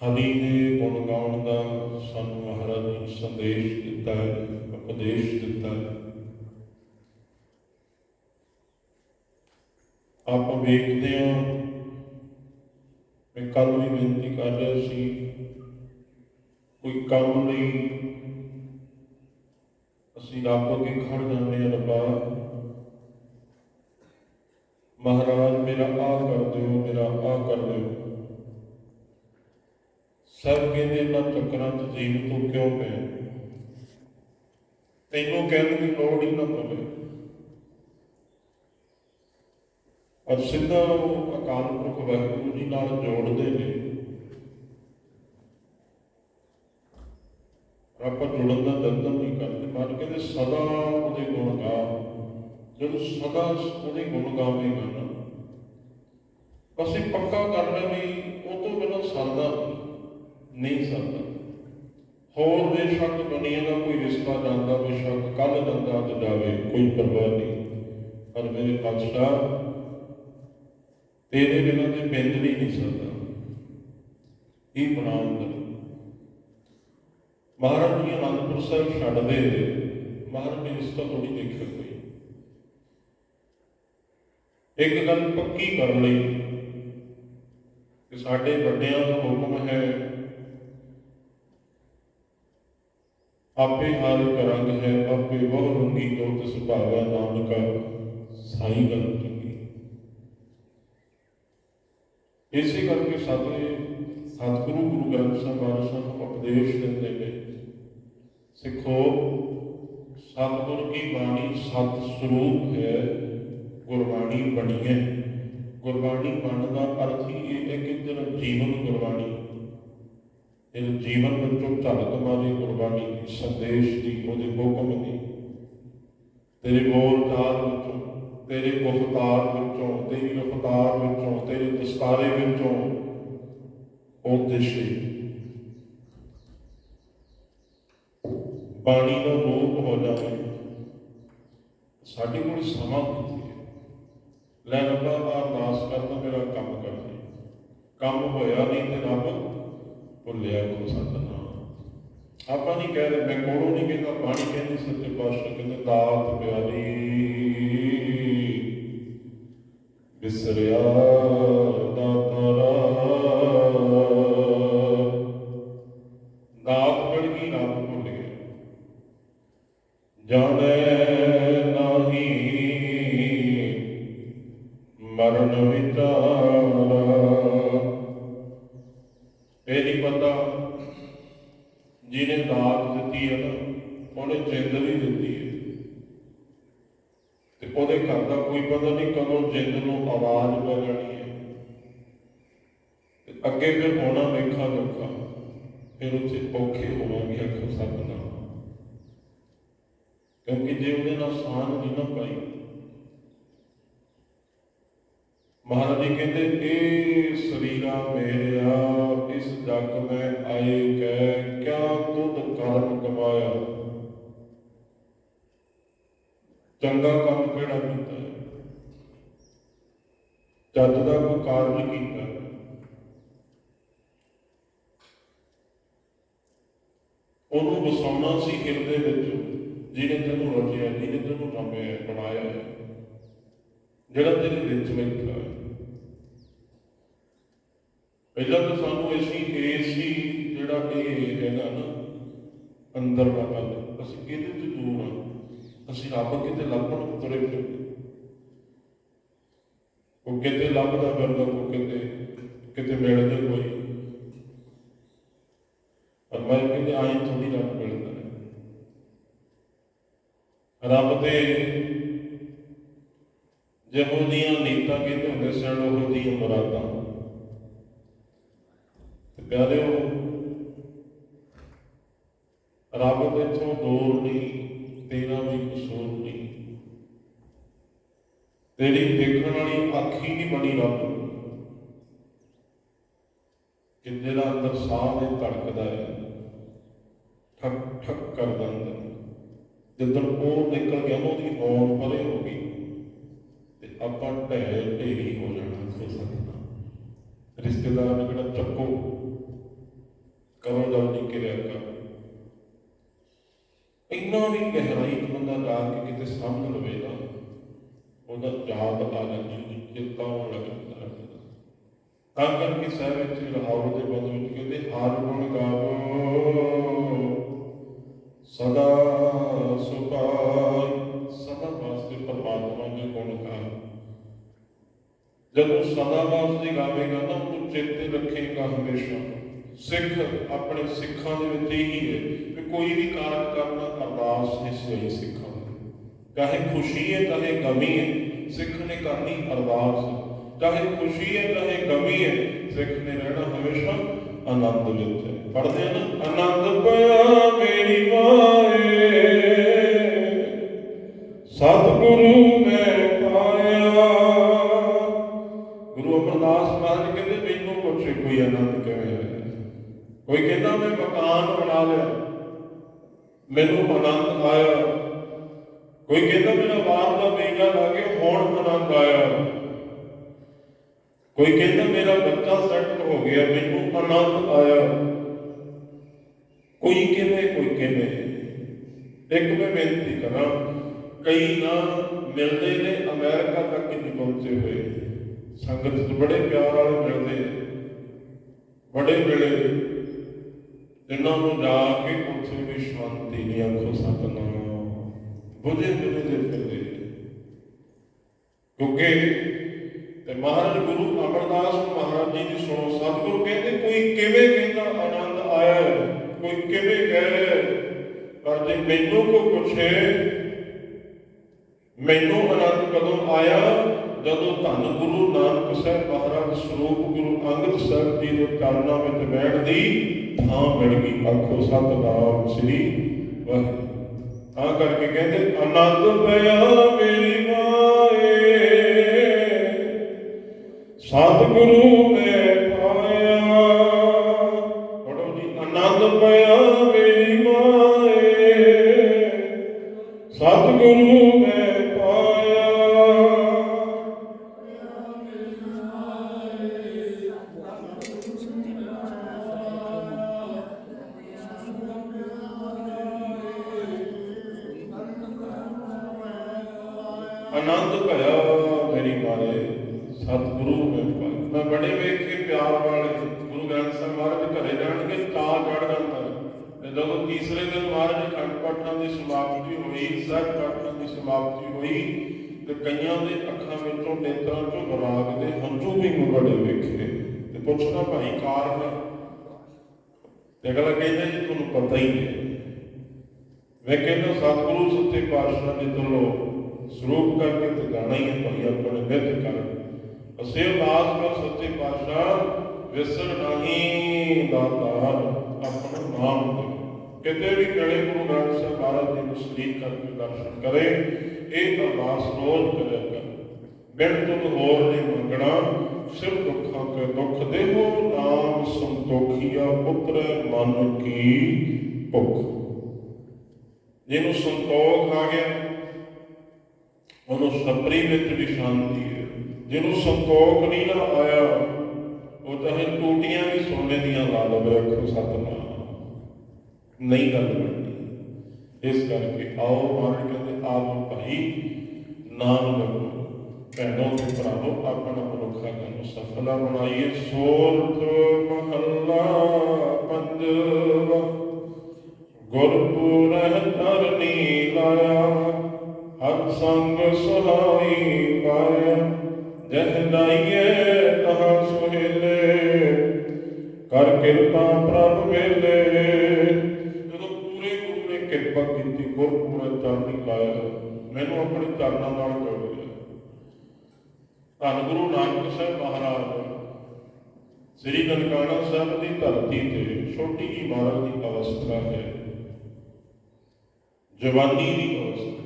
ਹਰੀ ਦੇ ਗੁਣ ਗਾਉਣ ਦਾ ਸਾਨੂੰ ਮਹਾਰਾਜ ਨੇ ਸੰਦੇਸ਼ ਦਿੱਤਾ ਹੈ, ਉਪਦੇਸ਼ ਦਿੱਤਾ ਹੈ। ਆਪਾਂ ਵੇਖਦੇ ਹਾਂ, ਮੈਂ ਕੱਲ ਵੀ ਬੇਨਤੀ ਕਰ ਰਿਹਾ ਸੀ, ਕੋਈ ਕੰਮ ਲਈ ਅਸੀਂ ਰੱਬ ਅੱਗੇ ਖੜ ਜਾਂਦੇ ਹਾਂ ਰੱਬਾ। ਮਹਾਰਾਜ ਮੇਰਾ ਆਹ ਕਰ ਦਿਓ, ਮੇਰਾ ਆਹ ਕਰ ਦਿਓ। ਸਭ ਕਹਿੰਦੇ ਇਹਨਾਂ ਚੱਕਰਾਂ 'ਚ ਜੀਵ ਤੋਂ ਕਿਉਂ ਪਏ ਤੈਨੂੰ ਕਹਿਣ ਦੀ ਲੋੜ ਹੀ ਨਾ ਪਵੇ। ਔਰ ਸਿੱਧਾ ਉਹ ਅਕਾਲ ਪੁਰਖ ਵਾਹਿਗੁਰੂ ਜੀ ਨਾਲ ਜੋੜਦੇ ਨੇ। ਆਪਾਂ ਜੁੜਨ ਦਾ ਯਤਨ ਨਹੀਂ ਕਰਦੇ। ਮਨ ਕਹਿੰਦੇ ਸਦਾ ਉਹਦੇ ਗੁਣ ਗਾ। ਜਦੋਂ ਸਦਾ ਉਹਦੇ ਗੁਣ ਗਾਵੇਂਗਾ ਨਾ ਬਸ ਇਹ ਪੱਕਾ ਕਰ ਲੈ ਵੀ ਉਹ ਤੋਂ ਬਿਨਾਂ ਸਰਦਾ ਨਹੀਂ ਸਰਦਾ ਹੋਰ ਬੇਸ਼ੱਕ ਦੁਨੀਆ ਦਾ ਕੋਈ ਰਿਸ਼ਤਾ ਜਾਂਦਾ, ਬੇਸ਼ੱਕ ਕੱਲ ਜਾਂਦਾ ਅੱਜ ਜਾਵੇ, ਕੋਈ ਪਰਵਾਹ ਨਹੀਂ। ਪਰ ਮੇਰੇ ਪਾਤਸ਼ਾਹ, ਤੇਰੇ ਬਿਨਾਂ ਤੇ ਬਿੰਦ ਵੀ ਨਹੀਂ ਸਕਦਾ। ਇਹ ਬਣਾਉਣ ਦਾ ਮਹਾਰਾਜ ਜੀ ਅਨੰਦਪੁਰ ਸਾਹਿਬ ਛੱਡਦੇ ਮਹਾਰਾਜ ਨੇ ਰਿਸ਼ਤਾ ਥੋੜੀ ਦੇਖਿਆ ਕੋਈ ਇੱਕ ਗੱਲ ਪੱਕੀ ਕਰ ਲਈ ਕਿ ਸਾਡੇ ਵੱਡਿਆਂ ਦਾ ਹੁਕਮ ਹੈ ਆਪੇ ਹਾਲ ਕਰੰਗ ਹੈ ਆਪੇ ਬਹੁ ਰੰਗੀ ਜੋ ਤਿਸ ਨਾਨਕਾ ਸਾਈ ਗੱਲ ਚੰਗੀ ਇਸੇ ਕਰਕੇ ਸਾਡੇ ਸਤਿਗੁਰੂ ਗੁਰੂ ਗ੍ਰੰਥ ਸਾਹਿਬ ਮਹਾਰਾਜ ਸਾਨੂੰ ਉਪਦੇਸ਼ ਦਿੰਦੇ ਨੇ, ਸਿੱਖੋ, ਸਤਿਗੁਰ ਕੀ ਬਾਣੀ ਸਤ ਸਰੂਪ ਹੈ, ਗੁਰਬਾਣੀ ਬਣੀ ਹੈ ਗੁਰਬਾਣੀ ਬਣਨ ਦਾ ਅਰਥ ਹੀ ਇਹ ਹੈ ਕਿ ਤੇਰਾ ਜੀਵਨ ਗੁਰਬਾਣੀ ਇਹ ਜੀਵਨ ਵਿੱਚੋਂ ਝਲਕ ਮਾਰੀ ਗੁਰਬਾਣੀ ਦੀ ਸੰਦੇਸ਼ ਦੀ, ਉਹਦੇ ਹੁਕਮ ਦੀ। ਤੇਰੇ ਬੋਲ ਚਾਲ ਵਿੱਚੋਂ, ਤੇਰੇ ਗੁਫਤਾਰ ਵਿੱਚੋਂ, ਤੇਰੀ ਰਫਤਾਰ ਵਿੱਚੋਂ, ਤੇਰੇ ਦਸਤਾਰੇ ਵਿੱਚੋਂ ਉਹ ਦਿਸ਼ੇ ਬਾਣੀ ਦਾ ਰੂਪ ਹੋ ਜਾਵੇ, ਸਾਡੇ ਕੋਲ ਸਮਾਂ ਕਿੱਥੇ ਹੈ? ਲੈ ਰੱਬਾ ਅਰਦਾਸ ਕਰਨਾ ਮੇਰਾ ਕੰਮ ਕਰ ਕੰਮ ਹੋਇਆ ਨਹੀਂ ਤੇ ਰੱਬ ਭੁੱਲਿਆ ਕੋ ਸਤਨਾਮ ਆਪਾਂ ਨਹੀਂ ਕਹਿ ਰਹੇ, ਮੈਂ ਕੋਲੋਂ ਨਹੀਂ ਕਹਿੰਦਾ ਬਾਣੀ ਕਹਿੰਦੀ, ਸੱਚੇ ਪਾਤਸ਼ਾਹ ਕਹਿੰਦੇ, ਦਾਤ ਪਿਆਰੀ ਵਿਸਰਿਆ ਇਹ ਨਹੀਂ ਪਤਾ ਜਿਹਨੇ ਦਾਤ ਦਿੱਤੀ ਹੈ ਨਾ, ਉਹਨੇ ਜਿੰਦ ਵੀ ਦਿੱਤੀ ਹੈ ਤੇ ਉਹਦੇ ਘਰ ਦਾ ਕੋਈ ਪਤਾ ਨਹੀਂ ਕਦੋਂ ਜਿੰਦ ਨੂੰ ਆਵਾਜ਼ ਪੈ ਜਾਣੀ ਹੈ ਤੇ ਅੱਗੇ ਫਿਰ ਹੋਣਾ ਵੇਖਾ ਲੋਕਾਂ ਫਿਰ ਉੱਥੇ ਔਖੇ ਹੋਵਾਂਗੇ ਅੱਖਰ ਸਤਨਾਮ। ਕਿਉਂਕਿ ਜੇ ਉਹਦੇ ਨਾਲ ਸਾਨ ਨਹੀਂ ਨਾ ਪਾਈ, ਮਹਾਰਾਜ ਜੀ ਕਹਿੰਦੇ, ਇਹ ਸਰੀਰਾ ਮੇਰਿਆ ਇਸ ਜਗ ਮੈਂ ਆਏ ਕਹਿ, ਕਿਆ ਤੁਧ ਕਰਮ ਕਮਾਇਆ? ਚੰਗਾ ਕੰਮ ਕਿਹੜਾ ਕੀਤਾ ਹੈ? ਦਾ ਕੋਈ ਕਾਰਜ ਕੀਤਾ। ਉਹਨੂੰ ਵਸਾਉਣਾ ਸੀ ਹਿਰਦੇ ਵਿੱਚ, ਜਿਹਨੇ ਤੈਨੂੰ ਰਚਿਆ, ਜਿਹਨੇ ਤੈਨੂੰ ਰਮਿਆ, ਬਣਾਇਆ ਜਿਹੜਾ ਤੇਰੇ ਵਿੱਚ ਬੈਠਾ ਹੈ ਪਹਿਲਾਂ ਤਾਂ ਸਾਨੂੰ ਅਸੀਂ ਏਸੀ ਜਿਹੜਾ ਇਹ ਹੈਗਾ ਨਾ, ਅੰਦਰ ਦਾ ਗੱਲ ਅਸੀਂ ਇਹਦੇ ਤੋਂ ਦੂਰ ਹਾਂ ਅਸੀਂ ਰੱਬ ਕਿਤੇ ਲੱਭਣ ਤੁਰੇ ਫਿਰਦੇ। ਉਹ ਕਿਤੇ ਲੱਭਦਾ ਫਿਰਦਾ, ਉਹ ਕਿਤੇ ਕਿਤੇ ਮਿਲਦਾ ਕੋਈ। ਪਰ ਮੈਂ ਕਹਿੰਦੇ ਆਈ ਥੋੜੀ ਰੱਬ ਮਿਲਦਾ ਹੈ। ਰੱਬ ਦੇ ਜਿਹੋ ਦੀਆਂ ਨੀਤਾਂ ਕਿਤੇ ਹੁੰਦੇ ਸਨ, ਉਹ ਦੀਆਂ ਮੁਰਾਦਾਂ। ਪਿਆਰਿਓ, ਰੱਬ ਦੇ ਤੋਂ ਦੂਰ ਨਹੀਂ, ਤੇਰਾ ਵੀ ਕਸੂਰ ਨਹੀਂ। ਤੇਰੀ ਦੇਖਣ ਵਾਲੀ ਅੱਖ ਹੀ ਨਹੀਂ ਬਣੀ ਰੱਬ। ਨੂੰ। ਕਿ ਅੰਦਰ ਸਾਹ ਦੇ ਧੜਕਦਾ ਹੈ, ਠੱਕ ਠੱਕ ਕਰ ਦਿੰਦਾ ਜਦੋਂ ਉਹ ਨਿਕਲ ਗਿਆ ਉਹਦੀ ਹੋਂਦ ਪਰੇ ਹੋ ਗਈ, ਤੇ ਆਪਾਂ ਢਹਿ ਢੇਰੀ ਹੋ ਜਾਣਾ, ਹੋ ਸਕਦਾ। ਰਿਸ਼ਤੇਦਾਰ ਨੂੰ ਕਿਹੜਾ ਚੱਕੋ ਕਰੋ ਜਲਦੀ ਕਿਰਿਆ ਕਰ। ਇੰਨਾ ਵੀ ਗਹਿਰਾਈ ਬੰਦਾ ਜਾ ਕੇ ਕਿਤੇ ਸਮਝ ਲਵੇ ਨਾ ਉਹਦਾ ਯਾਦ ਆ ਜਾਂਦੀ ਚਿੰਤਾ ਹੋਣ ਲੱਗ। ਜਾਂਦਾ ਤਾਂ ਕਰਕੇ ਸਾਹਿਬ ਵਿੱਚ ਰਹਾਉ ਦੇ ਬੰਦ ਵਿੱਚ ਕਹਿੰਦੇ ਹਰ ਗੁਣ ਗਾਵੋ, ਸਦਾ ਸੁਭਾਈ ਸਦਾ ਵਾਸਤੇ ਪਰਮਾਤਮਾ ਦੇ ਗੁਣ ਗਾਓ। ਜਦੋਂ ਸਦਾ ਵਾਸਤੇ ਗਾਵੇਗਾ ਨਾ ਉਹ ਚੇਤੇ ਰੱਖੇਗਾ ਹਮੇਸ਼ਾ। ਸਿੱਖ ਆਪਣੇ ਸਿੱਖਾਂ ਦੇ ਵਿੱਚ ਇਹੀ ਹੈ ਕਿ ਕੋਈ ਵੀ ਕਾਰਜ ਕਰਨਾ ਅਰਦਾਸ ਇਸ ਲਈ ਸਿੱਖਾਂ ਦੀ ਚਾਹੇ ਖੁਸ਼ੀ ਹੈ, ਚਾਹੇ ਗਮੀ ਹੈ, ਸਿੱਖ ਨੇ ਕਰਨੀ ਅਰਦਾਸ। ਚਾਹੇ ਖੁਸ਼ੀ ਹੈ, ਚਾਹੇ ਗਮੀ ਹੈ, ਸਿੱਖ ਨੇ ਰਹਿਣਾ ਹਮੇਸ਼ਾ ਆਨੰਦ ਵਿੱਚ ਪੜਦੇ ਨਾ, ਆਨੰਦ ਪਿਆ ਮੇਰੀ ਮਾਏ। ਸਤਿਗੁਰੂ ਮੈਂ ਪਾਇਆ। ਗੁਰੂ ਅਮਰਦਾਸ ਮਹਾਰਾਜ ਕਹਿੰਦੇ, ਮੈਨੂੰ ਪੁੱਛੇ ਕੋਈ ਆਨੰਦ ਕਿਵੇਂ ਹੈ ਕੋਈ ਕਹਿੰਦਾ ਮੈਂ ਮਕਾਨ ਬਣਾ ਲਿਆ, ਮੈਨੂੰ ਆਨੰਦ ਆਇਆ। ਕੋਈ ਕਹਿੰਦਾ ਮੇਰਾ ਬਾਹਰ ਦਾ ਬੇਗਾ ਲਾ ਕੇ ਹੁਣ ਆਨੰਦ ਆਇਆ। ਕੋਈ ਕਹਿੰਦਾ ਮੇਰਾ ਬੱਚਾ ਸੈੱਟ ਹੋ ਗਿਆ, ਮੈਨੂੰ ਆਨੰਦ ਆਇਆ। ਕੋਈ ਕਿਵੇਂ ਕੋਈ ਕਿਵੇਂ ਇੱਕ ਮੈਂ ਬੇਨਤੀ ਕਰਾਂ, ਕਈ ਨਾ ਮਿਲਦੇ ਨੇ, ਅਮਰੀਕਾ ਤੱਕ ਨਹੀਂ ਪਹੁੰਚੇ ਹੋਏ। ਸੰਗਤ ਚ ਬੜੇ ਪਿਆਰ ਵਾਲੇ ਮਿਲਦੇ ਨੇ, ਬੜੇ ਮਿਲੇ। ਜਿਨ੍ਹਾਂ ਨੂੰ ਜਾ ਕੇ ਉੱਥੇ ਵੀ ਸ਼ਾਂਤੀ ਨਹੀਂ ਆਖੋ ਸਕਣਾ ਬੁਝੇ ਬੁਝੇ ਦੇ ਫਿਰਦੇ। ਕਿਉਂਕਿ ਤੇ ਮਹਾਰਾਜ ਗੁਰੂ ਅਮਰਦਾਸ ਮਹਾਰਾਜ ਜੀ ਦੀ ਸੁਣੋ, ਸਤਿਗੁਰੂ ਕਹਿੰਦੇ, ਕੋਈ ਕਿਵੇਂ ਕਹਿੰਦਾ ਆਨੰਦ ਆਇਆ? ਕੋਈ ਕਿਵੇਂ ਕਹਿ ਰਿਹਾ? ਪਰ ਜੇ ਮੈਨੂੰ ਕੋ ਪੁੱਛੇ, ਮੈਨੂੰ ਆਨੰਦ ਕਦੋਂ ਆਇਆ? ਜਦੋਂ ਧੰਨ ਗੁਰੂ ਨਾਨਕ ਸਾਹਿਬ ਮਹਾਰਾਜ ਸਰੂਪ ਗੁਰੂ ਅੰਗਦ ਸਾਹਿਬ ਜੀ ਦੇ ਚਰਨਾਂ ਵਿੱਚ ਬੈਠਦੀ, ਥਾਂ ਮਿਲ ਗਈ। ਆਖੋ, ਸਤਨਾਮ ਸ੍ਰੀ ਵਾਹਿਗੁਰੂ। ਤਾਂ ਕਰਕੇ ਕਹਿੰਦੇ, ਆਨੰਦ ਪਿਆ ਮੇਰੀ ਮਾਏ। ਸਤਿਗੁਰੂ ਨੇ ਆਨੰਦ ਭਇਆ ਮੇਰੀ ਮਾਏ ਸਤਿਗੁਰੂ ਮੈਂ ਪਾਇਆ। ਮੈਂ ਬੜੇ ਵੇਖੇ ਪਿਆਰ ਵਾਲੇ ਗੁਰੂ ਗ੍ਰੰਥ ਸਾਹਿਬ ਮਹਾਰਾਜ ਘਰੇ ਜਾਣਗੇ, ਤਾਂ ਚੜ ਜਾਂਦਾ ਤੇ ਜਦੋਂ ਤੀਸਰੇ ਦਿਨ ਮਹਾਰਾਜ ਖੰਡ ਪਾਠਾਂ ਦੀ ਸਮਾਪਤੀ ਹੋਈ ਸਭ ਪਾਠਾਂ ਦੀ ਸਮਾਪਤੀ ਹੋਈ, ਤੇ ਕਈਆਂ ਦੇ ਅੱਖਾਂ ਵਿੱਚੋਂ ਨੇਤਰਾਂ ਚੋਂ ਬਰਾਗ ਦੇ ਹੰਝੂ ਵੀ ਬੜੇ ਵੇਖੇ। ਤੇ ਪੁੱਛਣਾ ਭਾਈ, ਕਾਰਨ ਤੇ ਅਗਲਾ ਕਹਿੰਦਾ, ਜੀ, ਤੁਹਾਨੂੰ ਪਤਾ ਹੀ ਹੈ। ਮੈਂ ਕਹਿੰਦਾ, ਸਤਿਗੁਰੂ ਸੱਚੇ ਪਾਤਸ਼ਾਹ ਦੇ ਤੋਂ ਸਰੂਪ ਕਰਕੇ ਤੇ ਹੀ ਹੈ ਭਾਈ ਆਪਣੇ ਨਿਤ ਕਰ। ਅਸੇ ਅਰਦਾਸ ਕਰ ਸੱਚੇ ਪਾਤਸ਼ਾਹ, ਵਿਸਰ ਨਹੀਂ ਦਾਤਾਰ ਆਪਣਾ ਨਾਮ ਦੇ ਕਿਤੇ ਵੀ ਕੜੇ ਗੁਰੂ ਗ੍ਰੰਥ ਸਾਹਿਬ ਮਹਾਰਾਜ ਜੀ ਨੂੰ ਸਰੀਰ ਕਰਕੇ ਦਰਸ਼ਨ ਕਰੇ, ਇਹ ਅਰਦਾਸ ਰੋਜ਼ ਕਰਿਆ ਕਰ। ਬਿਨ ਤੁਧ ਹੋਰ ਨਹੀਂ ਮੰਗਣਾ, ਸਿਰਫ ਦੁੱਖਾਂ ਕੇ ਦੁੱਖ ਦੇਹੋ ਨਾਮ ਸੰਤੋਖੀਆ ਪੁੱਤਰ, ਮਨ ਕੀ ਭੁੱਖ। ਜਿਹਨੂੰ ਸੰਤੋਖ ਆ ਗਿਆ ਉਹਨੂੰ ਸਪਰੀ ਵਿੱਚ ਵੀ ਸ਼ਾਂਤੀ ਹੈ। ਜਿਹਨੂੰ ਸੰਤੋਖ ਨਹੀਂ ਨਾ ਆਇਆ, ਉਹ ਚਾਹੇ ਟੂਟੀਆਂ ਵੀ ਸੋਨੇ ਦੀਆਂ ਲਾ ਲਵੇ ਅੱਖੋਂ ਸਤਨਾਮ। ਨਹੀਂ ਗੱਲ ਬਣਦੀ। ਇਸ ਕਰਕੇ ਆਓ ਮਹਾਰਾਜ ਕਹਿੰਦੇ, ਆਪ ਭਾਈ, ਨਾਮ ਲਗੋ ਭੈਣੋ ਤੇ ਭਰਾਵੋ, ਆਪਣਾ ਮਨੁੱਖਾ ਨੂੰ ਸਫਲਾ ਬਣਾਈਏ। ਸੋਰਠ ਮਹੱਲਾ ਪੰਜਵਾ। ਗੁਰਪੁਰਹਿ ਧਰਨੀ ਲਾਇਆ। ਹਰ ਸੰਗ ਸਹਾਈ ਪਾਇਆ, ਜਹ ਲਾਈਏ ਤਹਾਂ ਸੁਹੇਲੇ। ਕਰ ਕਿਰਪਾ ਪ੍ਰਭ ਵੇਲੇ। ਜਦੋਂ ਪੂਰੇ ਗੁਰੂ ਨੇ ਕਿਰਪਾ ਕੀਤੀ ਗੁਰਪੁਰਹਿ ਧਰਨੀ ਲਾਇਆ ਮੈਨੂੰ ਆਪਣੇ ਚਰਨਾਂ ਨਾਲ ਜੋੜ ਲਿਆ। ਧੰਨ ਗੁਰੂ ਨਾਨਕ ਸਾਹਿਬ ਮਹਾਰਾਜ, ਸ੍ਰੀ ਨਨਕਾਣਾ ਸਾਹਿਬ ਦੀ ਧਰਤੀ ਤੇ ਛੋਟੀ ਜਿਹੀ ਮਾਰਗ ਦੀ ਅਵਸਥਾ ਹੈ। ਜਵਾਨੀ ਦੀ ਅਵਸਥਾ।